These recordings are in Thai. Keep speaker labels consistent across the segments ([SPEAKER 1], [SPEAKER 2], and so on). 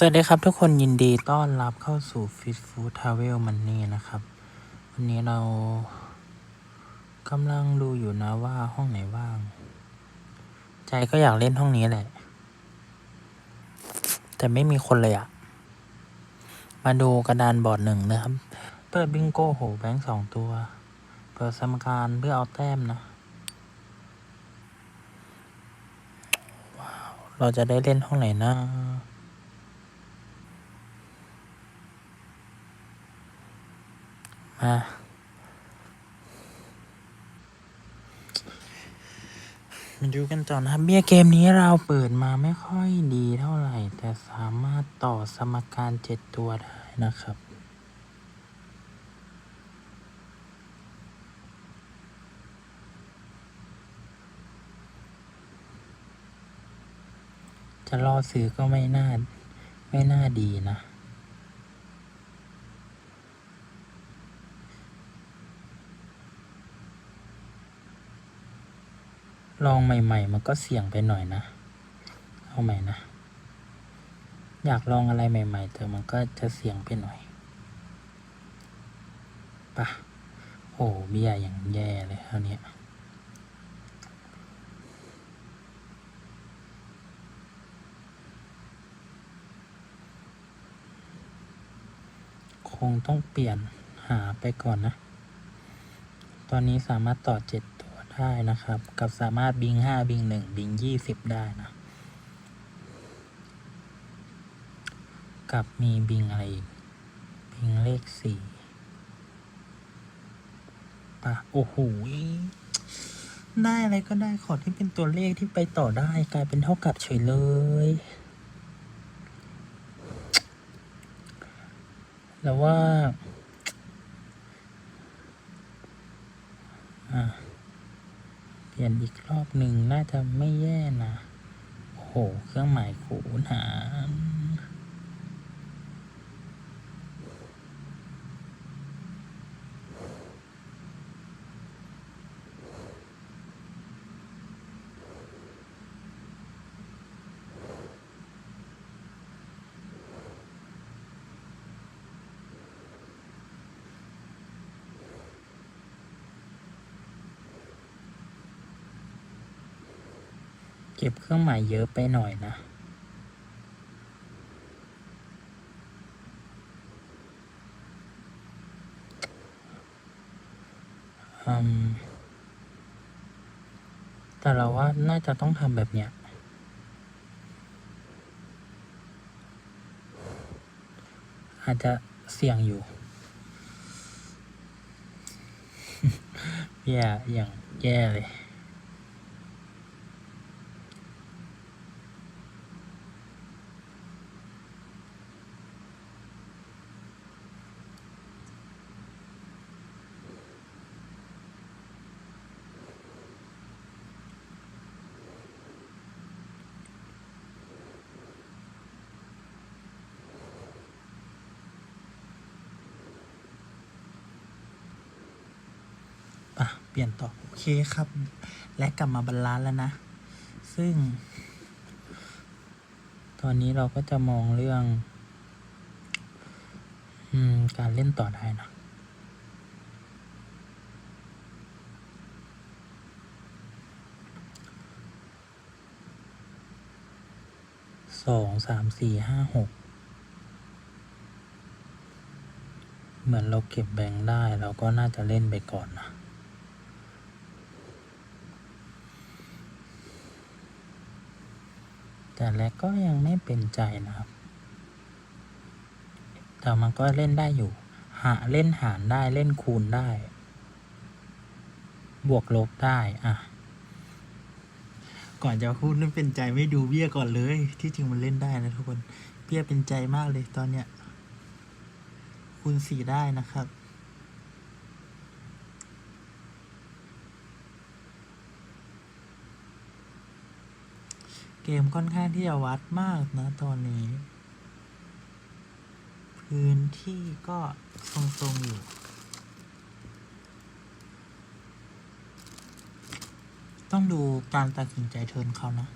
[SPEAKER 1] สวัสดีครับทุกคนยินดีต้อนรับเข้าสู่ Fit Food Travel Money นะครับ วันนี้เรากำลังดูอยู่นะว่าห้องไหนว่าง ใจก็อยากเล่นห้องนี้แหละ แต่ไม่มีคนเลยอะมาดูกระดานบอร์ดหนึ่งนะครับ เปิดบิงโก้โหแบงค์สองตัว เปิดสมการเพื่อเอาแต้มนะว้าวเราจะได้เล่นห้องไหนนะ มา มาดูกันต่อนะครับ เบี้ยเกมนี้เราเปิดมาไม่ค่อยดีเท่าไหร่ แต่สามารถต่อสมการเจ็ดตัวได้นะครับจะรอซื้อก็ไม่น่า ไม่น่าดีนะ ลองใหม่ ๆ มันก็เสี่ยงไปหน่อยนะ เอาใหม่นะ อยากลองอะไรใหม่ ๆ แต่มันก็จะเสี่ยงไปหน่อยปะโอ้เบี้ยอย่างแย่เลยคราวนี้คงต้องเปลี่ยนหาไปก่อนนะ ตอนนี้สามารถต่อเจ็ด ได้นะครับ กับสามารถบิงห้าบิงหนึ่งบิงยี่สิบได้นะ กับมีบิงอะไรอีกบิงเลขสี่ปะโอ้โหได้อะไรก็ได้ขอที่เป็นตัวเลขที่ไปต่อได้กลายเป็นเท่ากับเฉยเลย แล้วว่า อะ เปลี่ย นอีกรอบหนึ่งน่าจะไม่แย่นะ โอ้โห เครื่องหมายคูณหาร เก็บเครื่องหมายเยอะไปหน่อยนะ แต่เราว่าน่าจะต้องทำแบบเนี้ย อาจจะเสี่ยงอยู่แย่อย่างแย่เลย ลี่ยนต่อ โอเคครับ และกลับมาบรรลันซ์แล้วนะ ซึ่ง ตอนนี้เราก็จะมองเรื่อง อืม การเล่นต่อได้นะสองสามสี่ห้าหกเหมือนเราเก็บแบงค์ได้ เราก็น่าจะเล่นไปก่อนนะ แต่แรกก็ยังไม่เป็นใจนะครับ แต่มันก็เล่นได้อยู่ หาเล่นหารได้เล่นคูณได้ บวกลบได้ อะ ก่อนจะพูดนั่นเป็นใจไม่ดูเบี้ยก่อนเลย ที่จริงมันเล่นได้นะทุกคน เบี้ยเป็นใจมากเลยตอนเนี้ยคูณสี่ได้นะครับ เกมค่อนข้างที่จะวัดมากนะตอนนี้ พื้นที่ก็ทรงๆอยู่ ต้องดูการตัดสินใจเทิร์นเขานะ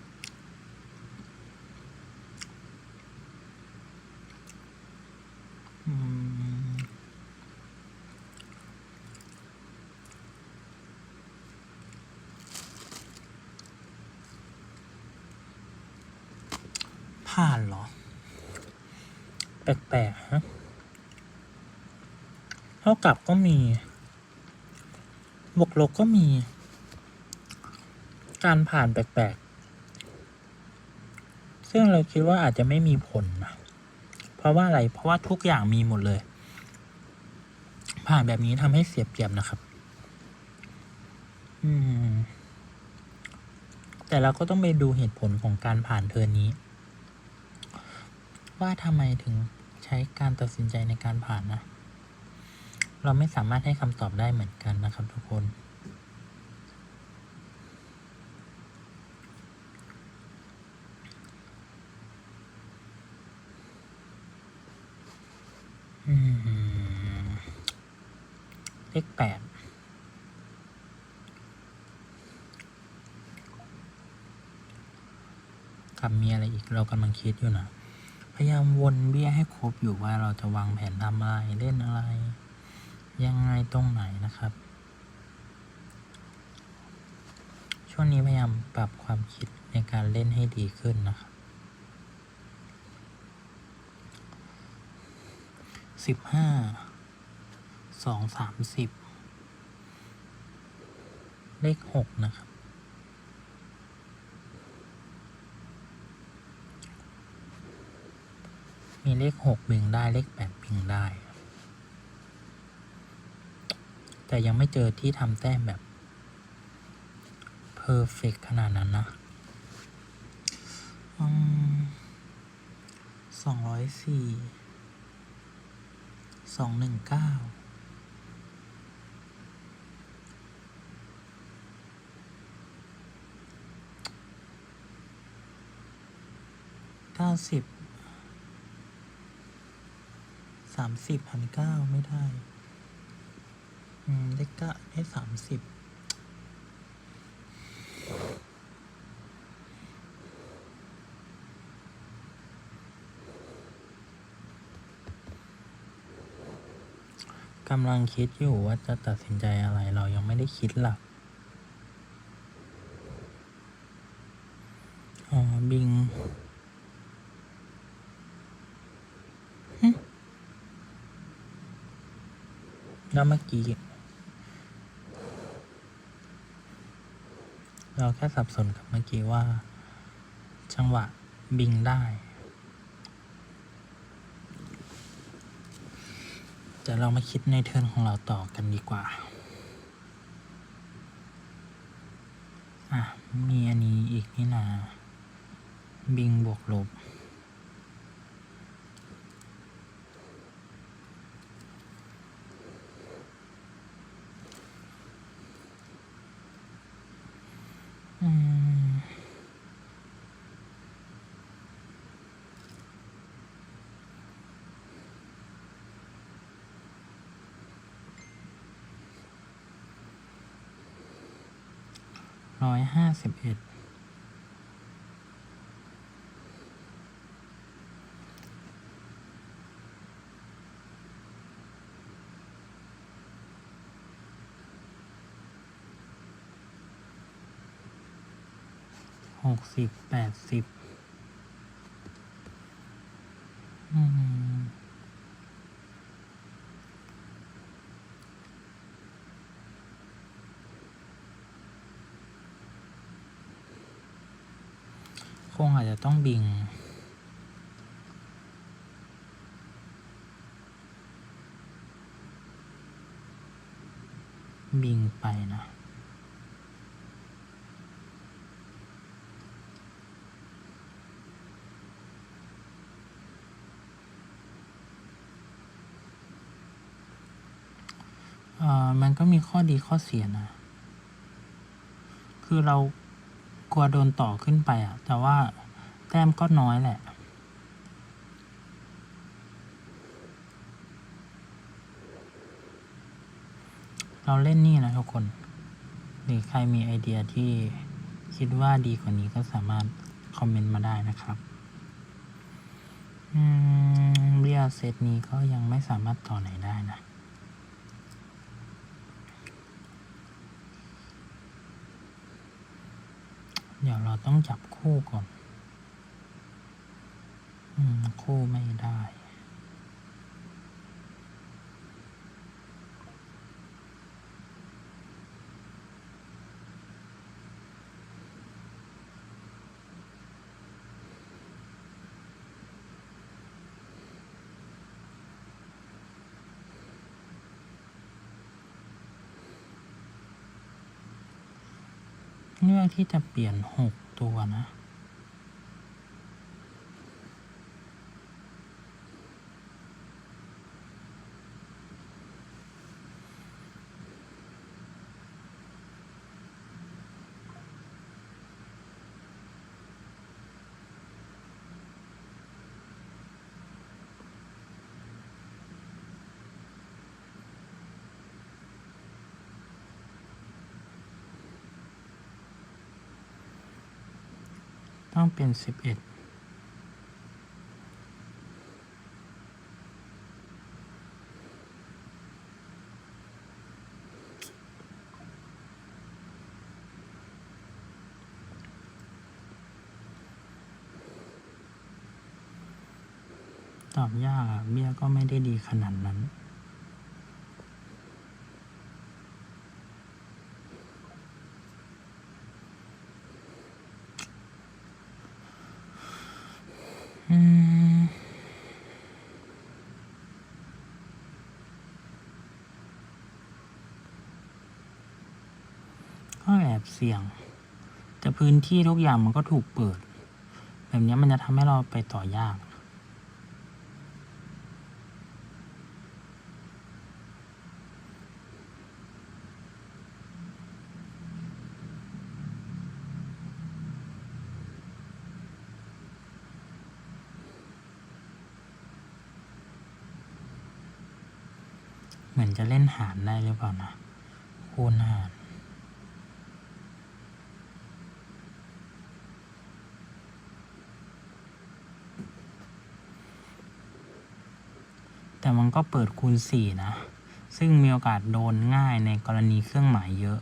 [SPEAKER 1] ผ่านเหรอ แปลกๆฮะ เท่ากับก็มี บวกลบก็มี การผ่านแปลกๆ ซึ่งเราคิดว่าอาจจะไม่มีผลนะเพราะว่าอะไร เพราะว่าทุกอย่างมีหมดเลย ผ่านแบบนี้ทำให้เสียเปรียบนะครับ อืมแต่เราก็ต้องไปดูเหตุผลของการผ่านเทอร์นนี้ ว่าทำไมถึงใช้การตัดสินใจในการผ่านนะ เราไม่สามารถให้คำตอบได้เหมือนกันนะครับทุกคน เลขแปดกับมีอะไรอีกเรากำลังคิดอยู่นะ พยายามวนเบี้ยให้ครบอยู่ว่าเราจะวางแผนทำอะไรเล่นอะไร ยังไงตรงไหนนะครับ ช่วงนี้พยายามปรับความคิดในการเล่นให้ดีขึ้นนะครับสิบห้าสองสามสิบเลขหกนะครับ มีเลขหกบิงได้เลขแปดบิงได้ แต่ยังไม่เจอที่ทำแต้มแบบเพอร์เฟกขนาดนั้นนะสองร้อยสี่สองหนึ่งเก้าเก้าสิบ สามสิบพันเก้าไม่ได้ อืมได้เก้าได้สามสิบกำลังคิดอยู่ว่าจะตัดสินใจอะไรเรายังไม่ได้คิดหลัก อ๋อ บิง แล้วเมื่อกี้ เราแค่สับสนกับเมื่อกี้ว่า จังหวะบิงได้แต่เรามาคิดในเทิร์นของเราต่อกันดีกว่า อะ มีอันนี้อีกนี่นา บิงบวกลบ อืม ร้อยห้าสิบเอ็ดหกสิบแปดสิบ อืม คงอาจจะต้องบิง บิงไปนะเออมันก็มีข้อดีข้อเสียนะ คือเรา กลัวโดนต่อขึ้นไปอะ แต่ว่าแต้มก็น้อยแหละ เราเล่นนี่นะทุกคน หรือใครมีไอเดียที่คิดว่าดีกว่านี้ก็สามารถคอมเมนต์มาได้นะครับอืมเรียเซตนี้ก็ยังไม่สามารถต่อไหนได้นะ เดี๋ยวเราต้องจับคู่ก่อน อืม คู่ไม่ได้ เลือกที่จะเปลี่ยนหกตัวนะ เป็นสิบเอ็ดตอบยากอะเบี้ยก็ไม่ได้ดีขนาดนั้น อืม ก็แอบเสี่ยง แต่พื้นที่ทุกอย่างมันก็ถูกเปิด แบบนี้มันจะทำให้เราไปต่อยากเหมือนจะเล่นหารได้หรือเปล่านะคูณหาร มันก็เปิดคูณสี่นะ ซึ่งมีโอกาสโดนง่ายในกรณีเครื่องหมายเยอะ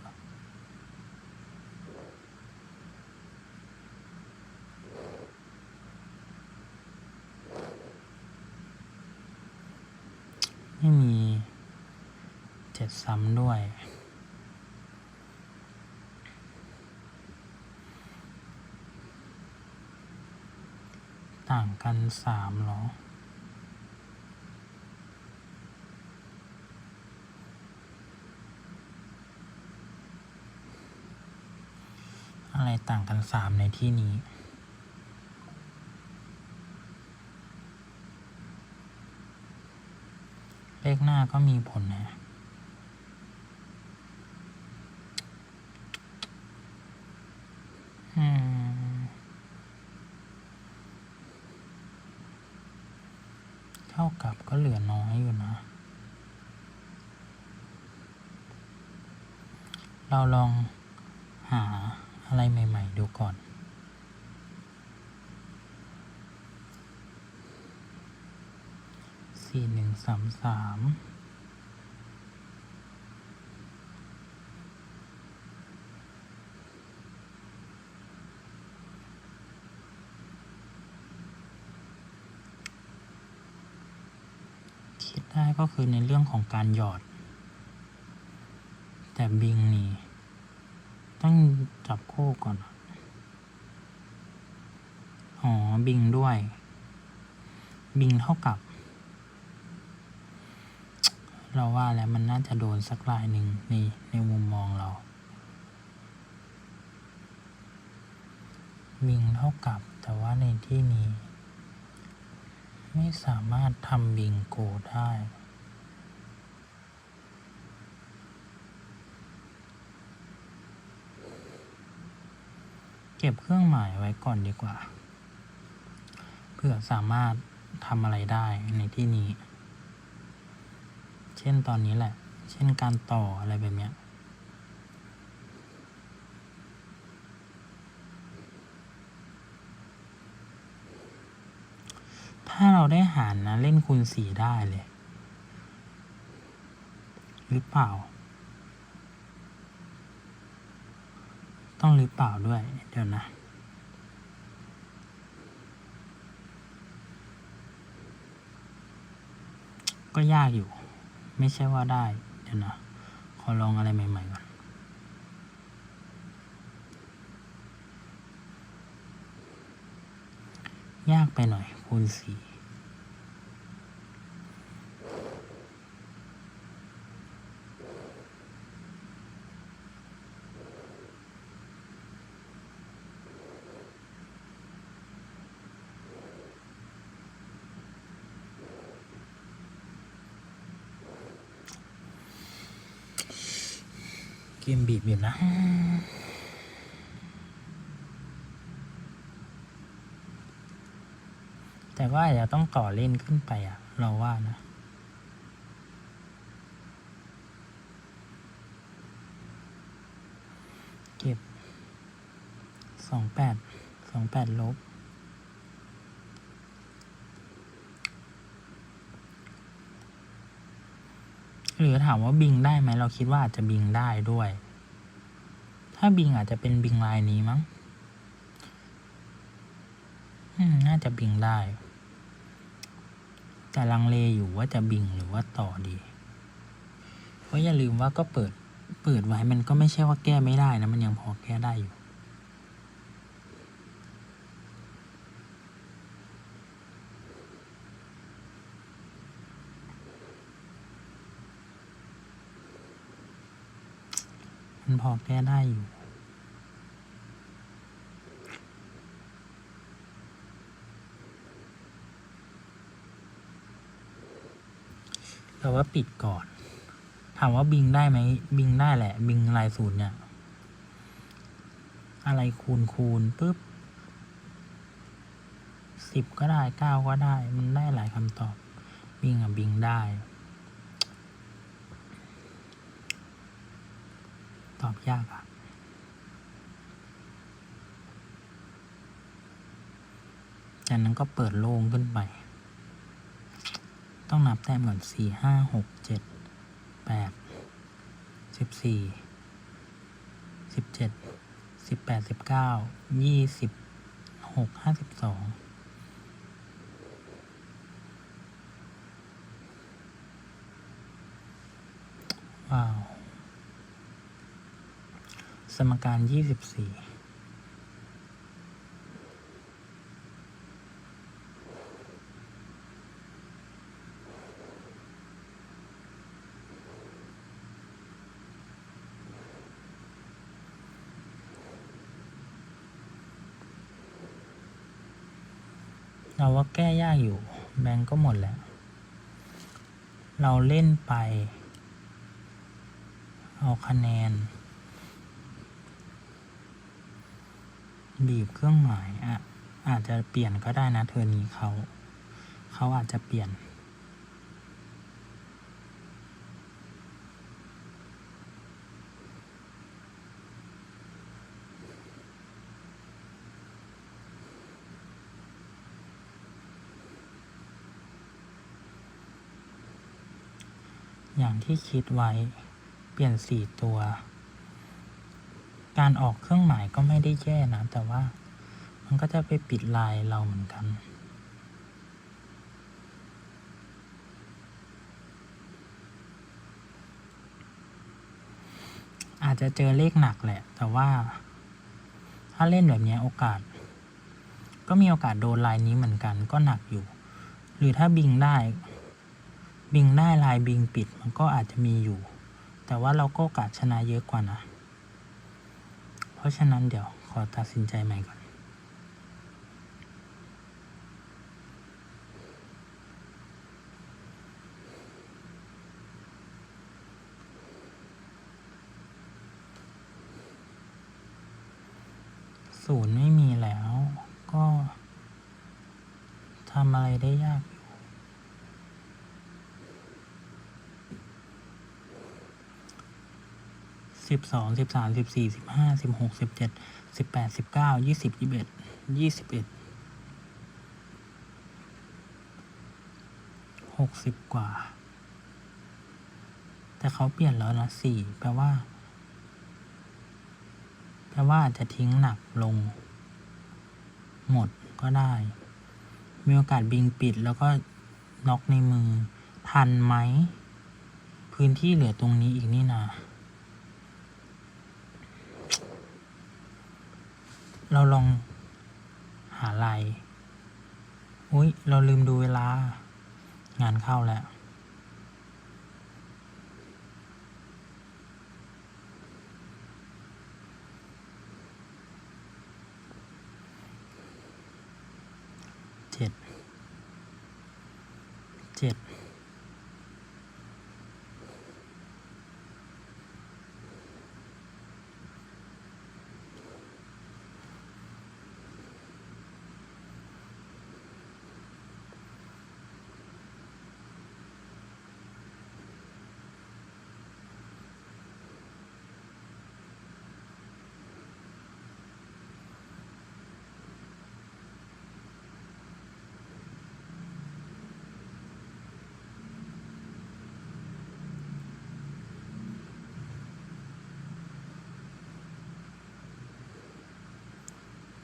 [SPEAKER 1] ไม่มีเจ็ดซ้ำด้วยต่างกันสามเหรอ อะไรต่างกันสามในที่นี้ เลขหน้าก็มีผลนะเท่ากับก็เหลือน้อยอยู่นะ เราลองหา อะไรใหม่ ๆ ดูก่อน สี่หนึ่งสามสามคิดได้ก็คือในเรื่องของการหยอด แต่บิงนี่ ต้องจับคู่ก่อน อ๋อ บิงด้วย บิงเท่ากับ เราว่าแล้วมันน่าจะโดนสักลายหนึ่งในในมุมมองเรา บิงเท่ากับ แต่ว่าในที่นี้ ไม่สามารถทำบิงโกได้ เก็บเครื่องหมายไว้ก่อนดีกว่า เพื่อสามารถทำอะไรได้ในที่นี้ เช่นตอนนี้แหละ เช่นการต่ออะไรแบบเนี้ยถ้าเราได้หารนะเล่นคูณสี่ได้เลย หรือเปล่า ต้องหรือเปล่าด้วย เดี๋ยวนะก็ยากอยู่ ไม่ใช่ว่าได้ เดี๋ยวนะ ขอลองอะไรใหม่ๆก่อน ยากไปหน่อยคูณสี่ เกมบีบอยู่นะแต่ว่าอย่าต้องต่อเล่นขึ้นไปอะ เราว่านะ เก็บสองแปดสองแปดลบ หรือถามว่าบิงได้ไหมเราคิดว่าอาจจะบิงได้ด้วย ถ้าบิงอาจจะเป็นบิงลายนี้มั้งน่าจะบิงได้ แต่ลังเลอยู่ว่าจะบิงหรือว่าต่อดี เพราะอย่าลืมว่าก็เปิด เปิดไว้มันก็ไม่ใช่ว่าแก้ไม่ได้นะ มันยังพอแก้ได้อยู่ พอแก้ได้อยู่ แต่ว่าปิดก่อน ถามว่าบิงได้ไหม บิงได้แหละ บิงลายศูนย์เนี่ย อะไรคูณคูณปุ๊บสิบก็ได้เก้าก็ได้ มันได้หลายคำตอบ บิงอะบิงได้ ตอบยากอะจากนั้นก็เปิดโล่งขึ้นไป ต้องนับแต้มก่อนสี่ห้าหกเจ็ดแปดสิบสี่สิบเจ็ดสิบแปดสิบเก้ายี่สิบหกห้าสิบสองว้าว มการยี่สิบสี่เราว่าแก้ยากอยู่ แบงก์ก็หมดแล้ว เราเล่นไป เอาคะแนน บีบเครื่องหมายอะอาจจะเปลี่ยนก็ได้นะเทอร์นี้เขา เขาอาจจะเปลี่ยน อย่างที่คิดไว้เปลี่ยนสี่ตัว การออกเครื่องหมายก็ไม่ได้แย่นะ แต่ว่ามันก็จะไปปิดลายเราเหมือนกัน อาจจะเจอเลขหนักแหละ แต่ว่า ถ้าเล่นแบบนี้โอกาส ก็มีโอกาสโดนลายนี้เหมือนกันก็หนักอยู่ หรือถ้าบิงได้ บิงได้ลายบิงปิดมันก็อาจจะมีอยู่ แต่ว่าเราก็โอกาสชนะเยอะกว่านะ เพราะฉะนั้นเดี๋ยวขอตัดสินใจใหม่ก่อน ศูนย์ไม่มีแล้ว ก็ทำอะไรได้ยากอยู่ สิบสองสิบสามสิบสี่สิบห้าสิบหกสิบเจ็ดสิบแปดสิบเก้ายี่สิบยี่สิบเอ็ดยี่สิบเอ็ดหกสิบกว่า แต่เขาเปลี่ยนแล้วนะสี่แปลว่า แปลว่าอาจจะทิ้งหนักลง หมดก็ได้ มีโอกาสบิงปิดแล้วก็น็อกในมือ ทันไหม พื้นที่เหลือตรงนี้อีกนี่นา เราลองหาลายอุ้ยเราลืมดูเวลา งานเข้าแล้ว เจ็ด เจ็ด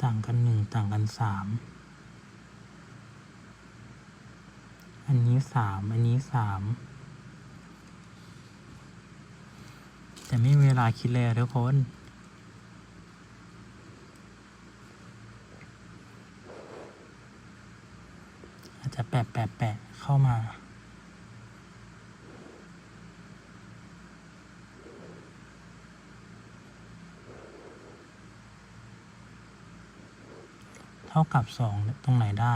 [SPEAKER 1] ต่างกันหนึ่งต่างกันสามอันนี้สามอันนี้สามแต่ไม่มีเวลาคิดเลยทุกคน อาจจะแปะแปะแปะเข้ามา ท่ากับสองตรงไหนได้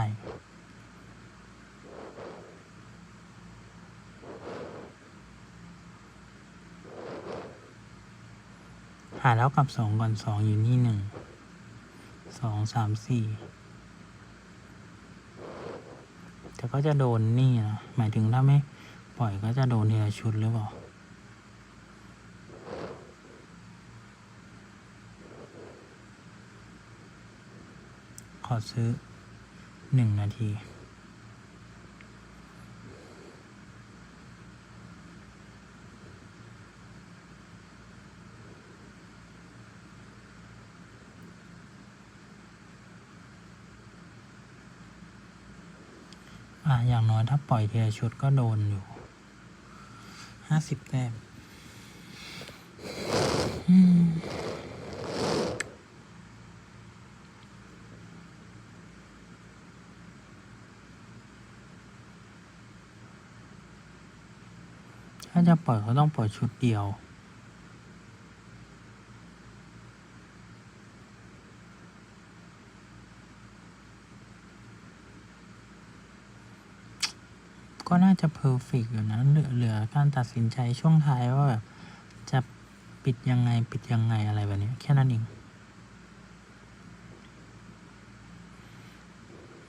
[SPEAKER 1] หาแล้วกับสองก่อนสองอยู่นี่หนึ่งสองสามสี่แต่ก็จะโดนนี่นะ หมายถึงถ้าไม่ปล่อยก็จะโดนเทีละชุดหรือเปล่า ข อซื้อหนึ่งนาทีอะอย่างน้อยถ้าปล่อยทีละชุดก็โดนอยู่ห้าสิบแต้มอืม จะปล่อยก็ต้องปล่อยชุดเดียวก็น่าจะเพอร์เฟกอยู่นะเหลือเหลือการตัดสินใจช่วงท้ายว่าแบบจะปิดยังไงปิดยังไงอะไรแบบนี้ แค่นั้นเอง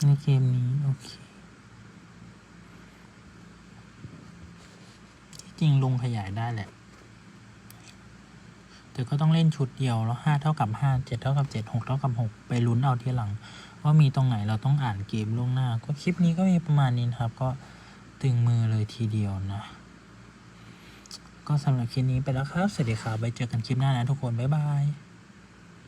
[SPEAKER 1] ในเกมนี้ โอเค ที่ จริงลุงขยายได้แหละ แต่ก็ต้องเล่นชุดเดียวแล้วห้าเท่ากับห้าเจ็ดเท่ากับเจ็ดหกเท่ากับหกไปลุ้นเอาทีหลัง ว่ามีตรงไหนเราต้องอ่านเกมล่วงหน้า ก็คลิปนี้ก็มีประมาณนี้ครับ ก็ตึงมือเลยทีเดียวนะ ก็สำหรับคลิปนี้ไปแล้วครับ สวัสดีครับไปเจอกันคลิปหน้านะทุกคน บ๊ายบาย